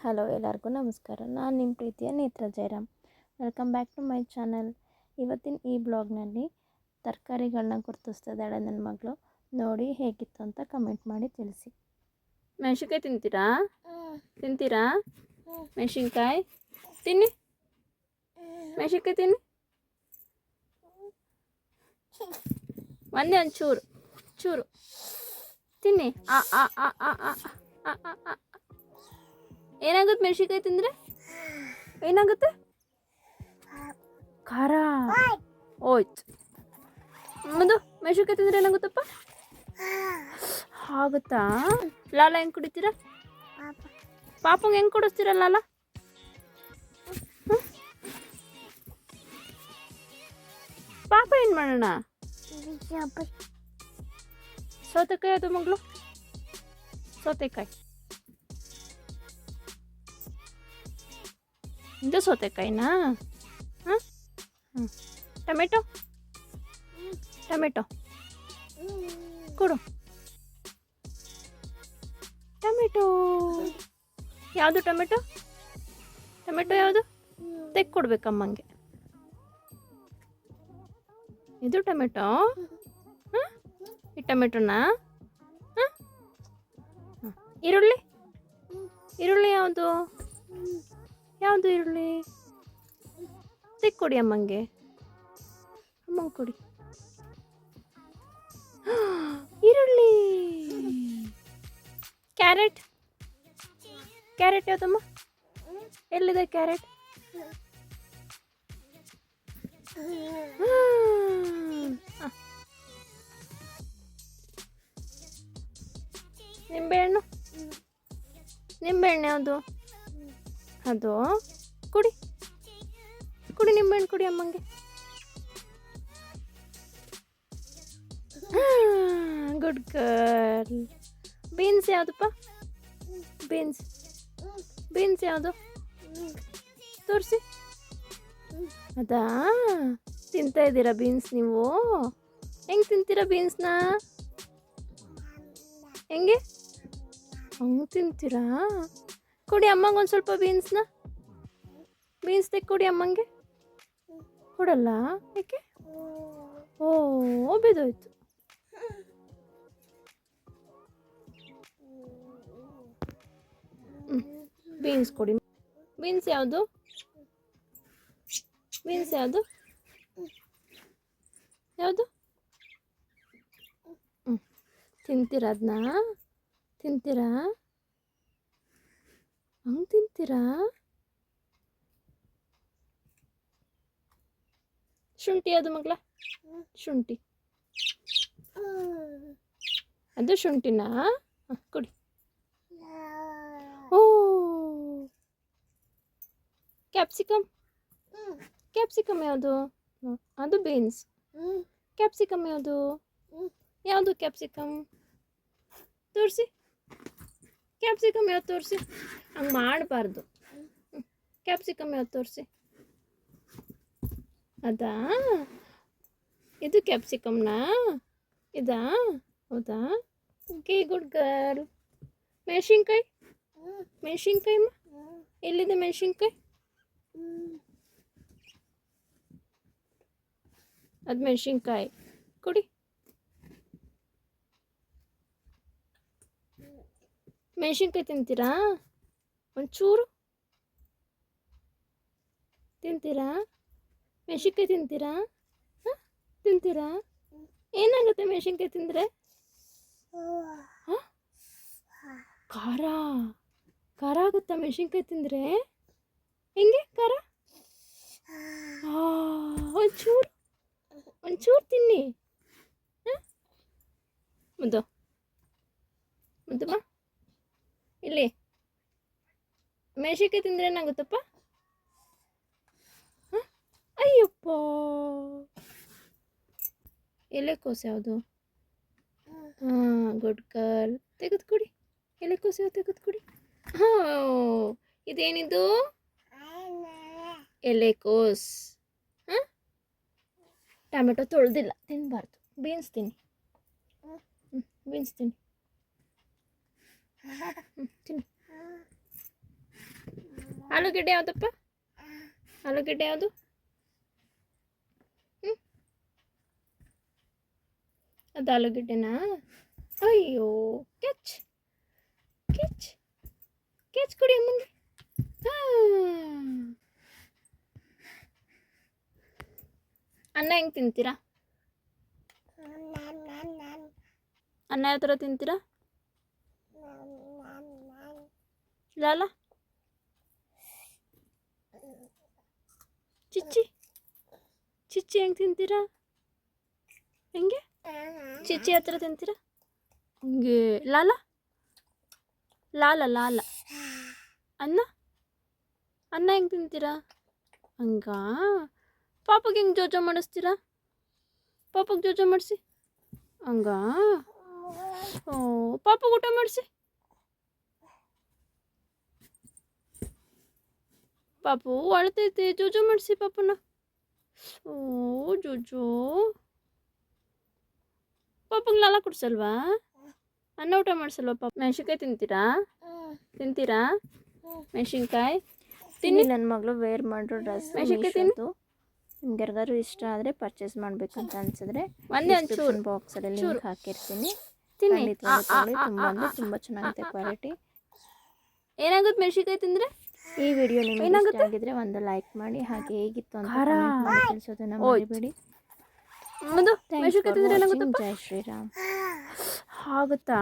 Hello ಎಲ್ಲರಿಗೂ ನಮಸ್ಕಾರ. ನಾನು ನಿಮ್ಮ ಪ್ರೀತಿಯ Netra Jayaram. Welcome back to my channel ಇವತ್ತಿನ ಈ ಬ್ಲಾಗ್ನಲ್ಲಿ ತರಕಾರಿಗಳನ್ನ ಗುರುತಿಸ್ತಾಯಿದ್ದಾಳೆ ನನ್ನ ಮಗಳು. ನೋಡಿ ಹೇಗಿತ್ತು ಅಂತ ಕಮೆಂಟ್ ಮಾಡಿ ತಿಳಿಸಿ. ಮೆಣಸಿನ್ಕಾಯಿ ತಿಂತೀರಾ? ತಿಂತೀರಾ? ಮೆಣಸಿನ್ಕಾಯಿ? ತಿನ್ನಿ. ಮೆಣಸಿನ್ಕಾಯಿ ತಿನ್ನಿ. ಒಂದೇ ಒಂದು ಚೂರು. ಚೂರು. ತಿನ್ನಿ. ಆ ಆ ಆ ಆ ಆ ಆ ಆ. ಏನಾಗುತ್ತೆ ಮೆಣಸಿನ್ಕಾಯಿ ತಿಂದ್ರೆ? ಏನಾಗುತ್ತೆ? ಖಾರ. ಓಯ್ತು. ಮುಂದು ಮೆಣಸಿನ್ಕಾಯಿ ತಿಂದರೆ ಏನಾಗುತ್ತಪ್ಪ? ಆಗುತ್ತಾ? ಲಾಲ ಹೆಂಗೆ ಕುಡಿತೀರ? ಪಾಪಂಗೆ ಹೆಂಗೆ ಕುಡಿಸ್ತೀರ ಲಾಲ? ಪಾಪ ಏನು ಮಾಡೋಣ? ಸೌತೆಕಾಯಿ ಅದು ಮಗಳು? ಸೌತೆಕಾಯಿ. ಇದು ಸೌತೆಕಾಯಿನಾ? ಹಾಂ? ಹ್ಞೂ ಟೊಮೆಟೊ? ಟೊಮೆಟೊ. ಕೊಡು. ಟೊಮೆಟೊ. ಯಾವುದು ಟೊಮೆಟೊ? ಟೊಮೆಟೊ ಯಾವುದು? ತೆಗ್ ಕೊಡ್ಬೇಕಮ್ಮಂಗೆ ಇದು ಟೊಮೆಟೊ? ಹಾಂ? ಈ ಟೊಮೆಟೊನಾ? ಹಾಂ? ಈರುಳ್ಳಿ? ಈರುಳ್ಳಿ ಯಾವುದು? ಯಾವುದು ಇರಲಿ? ಕೊಡಿ ಅಮ್ಮಂಗೆ. ಅಮ್ಮಂಗೆ ಕೊಡಿ. ಈರುಳ್ಳಿ ಕ್ಯಾರೆಟ್? ಕ್ಯಾರೆಟ್ ಯಾವುದಮ್ಮ? ಎಲ್ಲಿದೆ ಕ್ಯಾರೆಟ್. ನಿಂಬೆಹಣ್ಣು ನಿಂಬೆಹಣ್ಣು ಯಾವುದು? ಅದು. ಕುಡಿ. ಕುಡಿ ನಿಂಬೆಹಣ್ಣು ಕುಡಿ ಅಮ್ಮಂಗೆ. ಗುಡ್ ಗರ್ಲ್ ಬೀನ್ಸ್ ಯಾವುದಪ್ಪ? ಬೀನ್ಸ್ ಬೀನ್ಸ್ ಯಾವುದು? ತೋರಿಸಿ. ಅದಾ? ತಿಂತಾ ಇದ್ದೀರಾ ಬೀನ್ಸ್ ನೀವು? ಹೆಂಗೆ ತಿಂತೀರಾ ಬೀನ್ಸ್ನ ಹೆಂಗೆ? ಹಂಗೆ ತಿಂತೀರಾ? ಕೊಡಿ ಅಮ್ಮಂಗೆ ಒಂದು ಸ್ವಲ್ಪ ಬೀನ್ಸ್ನ ಬೀನ್ಸ್ ಕೊಡಿ ಅಮ್ಮಂಗೆ. ಕೊಡಲ್ಲ? ಯಾಕೆ ಓ ಬಿದ್ದೋಯ್ತು. ಬೀನ್ಸ್ ಕೊಡಿ. ಬೀನ್ಸ್ ಯಾವುದು? ಬೀನ್ಸ್ ಯಾವುದು? ಯಾವುದು? ಹ್ಞೂ ತಿಂತೀರಾ ಅದನ್ನ ತಿಂತೀರಾ? ಹಂಗೆ ತಿಂತೀರಾ ಶುಂಠಿ ಅದು ಮಗಳ ಶುಂಠಿ ಅದು ಶುಂಠಿನಾ ಹ, ಕೊಡಿ ಓ ಕ್ಯಾಪ್ಸಿಕಮ್ ಕ್ಯಾಪ್ಸಿಕಮ್ ಯಾವುದು? ಅದು ಬೀನ್ಸ್ ಕ್ಯಾಪ್ಸಿಕಮ್ ಯಾವುದು? ಯಾವುದು ಕ್ಯಾಪ್ಸಿಕಮ್ ತೋರಿಸಿ. ಕ್ಯಾಪ್ಸಿಕಮ್ ಯಾವ್ದು ತೋರಿಸಿ? ಹಂಗೆ ಮಾಡಬಾರ್ದು. ಕ್ಯಾಪ್ಸಿಕಮ್ ಯಾವ್ದು ತೋರಿಸಿ? ಅದಾ? ಇದು ಕ್ಯಾಪ್ಸಿಕಮ್ನಾ ಇದಾ? ಹೌದಾ? ಓಕೆ ಗುಡ್ ಗರ್ಲ್ ಮೆಣಸಿನ್ಕಾಯಿ? ಮೆಣಸಿನ್ಕಾಯಿ ಎಲ್ಲಿದೆ ಮೆಣಸಿನ್ಕಾಯಿ? ಅದು ಮೆಣಸಿನ್ಕಾಯಿ. ಕೊಡಿ. ಮೆಣಸಿನ್ಕಾಯಿ ತಿಂತೀರಾ? ಒಂಚೂರು. ತಿಂತೀರಾ? ಮೆಣಸಿನ್ಕಾಯಿ ತಿಂತೀರಾ? ಹಾಂ? ತಿಂತೀರಾ? ಏನಾಗುತ್ತೆ ಮೆಣಸಿನ್ಕಾಯಿ ತಿಂದರೆ? ಹಾಂ? ಖಾರ. ಖಾರ ಆಗುತ್ತಾ ಮೆಣಸಿನ್ಕಾಯಿ ತಿಂದರೆ? ಹೆಂಗೆ ಖಾರ? ಒಂಚೂರು. ಒಂಚೂರು ತಿನ್ನಿ. ಹಾಂ? ಮುದ್ದು ಮುದ್ದಮ್ಮ ಇಲ್ಲಿ. ಮೆಣಸಿನ್ಕಾಯಿ ತಿಂದರೆ ಏನಾಗುತ್ತಪ್ಪ? ಅಯ್ಯಪ್ಪ. ಎಲೆಕೋಸು ಯಾವುದು? ಹಾಂ, ಗುಡ್ ಗರ್ಲ್. ತೆಗೆದುಕೊಡಿ. ಎಲೆಕೋಸು ಯಾವ್ದು ತೆಗೆದುಕೊಡಿ? ಹಾಂ, ಇದೇನಿದು? ಎಲೆಕೋಸ್ ಹಾಂ? ಟೊಮೆಟೊ ತೊಳೆದಿಲ್ಲ. ತಿನ್ನಬಾರ್ದು ಬೀನ್ಸ್ ತಿನ್ನಿ. ಬೀನ್ಸ್ ತಿನ್ನಿ. ತಿನ್ನಿ ಆಲೂಗೆಡ್ಡೆ ಯಾವುದಪ್ಪ ಆಲೂಗೆಡ್ಡೆ ಯಾವುದು ಹ್ಞೂ ಅದು ಆಲೂಗೆಡ್ಡೆನಾ ಅಯ್ಯೋ ಕೆಚ್ ಕೆಚ್ ಕೆಚ್ ಕುಡಿ ಮುಂದೆ ಆ. ಅನ್ನ ಹೆಂಗೆ ತಿಂತೀರಾ ಅನ್ನ ಯಾವ ಥರ ತಿಂತೀರಾ ಲಾಲ ಚಿಚ್ಚಿ ಚಿಚ್ಚಿ ಹೆಂಗೆ ತಿಂತೀರಾ? ಹೆಂಗೆ? ಚಿಚ್ಚಿ ಹತ್ರ ತಿಂತೀರಾ? ಹಂಗೆ. ಲಾಲ ಲಾಲ ಲಾಲ ಅನ್ನ? ಅನ್ನ ಹೆಂಗೆ ತಿಂತೀರಾ? ಹಂಗ? ಪಾಪಗೆ ಹೆಂಗೆ ಜೋಜೋ ಮಾಡಿಸ್ತೀರಾ? ಪಾಪಗೆ ಜೋಜೋ ಮಾಡಿಸಿ? ಹಂಗ? ಓ, ಪಾಪಗೆ ಊಟ ಮಾಡಿಸಿ? ಪಾಪು ಅಳ್ತೈತೆ ಜೋಜೋ ಮಾಡಿಸಿ ಪಾಪನ. ಓ ಜೋಜೋ. ಪಾಪಗೆ ಲಾಲ ಕುಡ್ಸಲ್ವಾ? ಅನ್ನ ಊಟ ಮಾಡಿಸಲ್ವಾ ಪಾಪ? ಮೆಣಸಿನ್ಕಾಯಿ ತಿಂತೀರಾ? ತಿಂತೀರಾ? ಮೆಣಸಿನ್ಕಾಯಿ? ತಿನ್ನಿ. ನನ್ನ ಮಗಳು ವೇರ್ ಮಾಡೋ ಡ್ರೆಸ್ ಮೆಣಸಿನ್ಕಾಯಿ ತಿಂತು ನಿಮ್ಗೆ ಯಾರಿಗಾದ್ರು ಇಷ್ಟ ಆದರೆ ಪರ್ಚೇಸ್ ಮಾಡಬೇಕಂತ ಅನ್ಸಿದ್ರೆ ಒಂದೇ ಒಂದು ಚೂರು. ಬಾಕ್ಸಲ್ಲಿ. ಲಿಂಕ್ ಹಾಕಿರ್ತೀನಿ. ತಿನ್ನಿ. ತುಂಬ ಅಂದರೆ ತುಂಬ ಚೆನ್ನಾಗಿದೆ ಕ್ವಾಲಿಟಿ ಏನಾಗುತ್ತೆ ಮೆಣಸಿನ್ಕಾಯಿ ತಿಂದರೆ? ಈ ವಿಡಿಯೋ ನಿಮಗೆ ಇಷ್ಟ ಆಗಿದ್ರೆ ಒಂದು ಲೈಕ್ ಮಾಡಿ ಹಾಗೆ ಹೇಗಿತ್ತು ಅಂತ ಕಮೆಂಟ್ ಮಾಡಿ ತಿಳಿಸೋದನ್ನ. ಮರಿಬೇಡಿ. ಮುಂದೆ Thanks ಮೆಣಸಿನ್ಕಾಯಿ for ತಿಂದರೆ watching. ಏನಾಗುತ್ತಪ್ಪ ಜೈ ಶ್ರೀರಾಮ್. ಆಗುತ್ತಾ